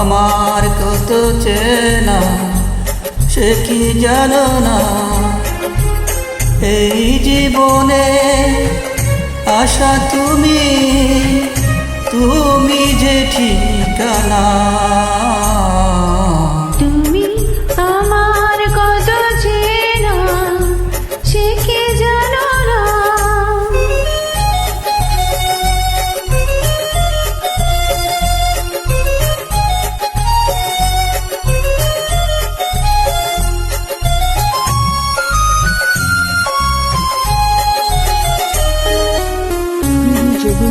আমার কত চেনা সে কি জানো না? এই জীবনে আশা তুমি তুমি যে ঠিকানা।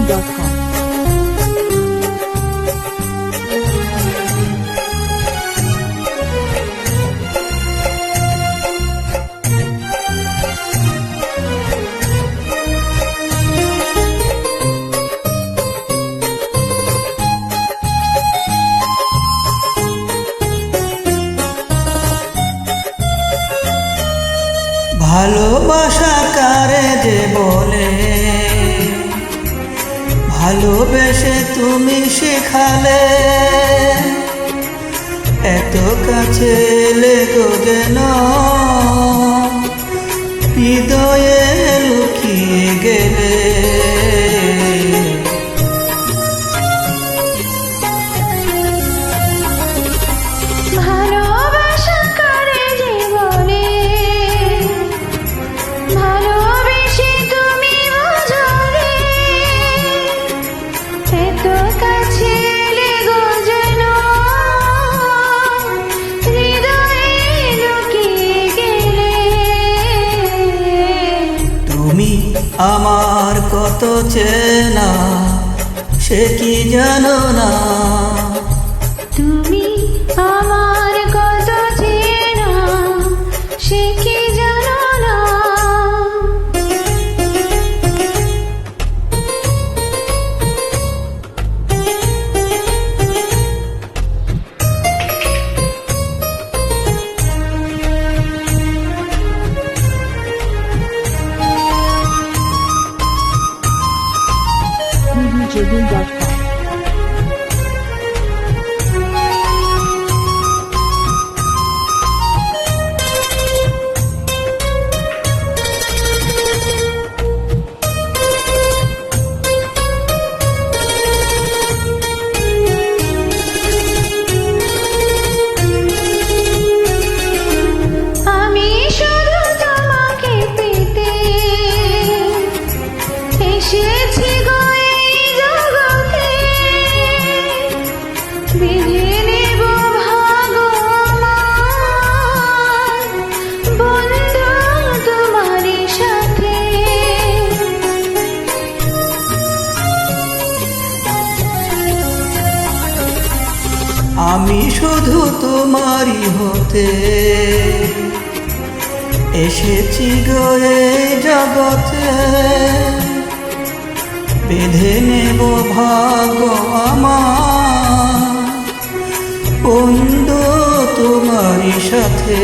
www.jabin.com ভালোবাসা কারে যে বলে ভালোবেসে তুমি শেখালে। এত কাছে লেগো যেন আমার কত চেনা সে কি জানো না? jabin.com. আমি শুধু তোমারই হতে এসেছি গো জগতে। বেঁধে নেব ভাগ আমার বন্ধু তোমারই সাথে।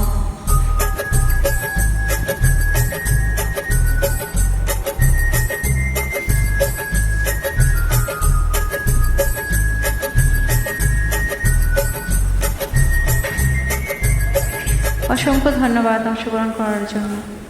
অসংখ্য ধন্যবাদ অংশগ্রহণ করার জন্য।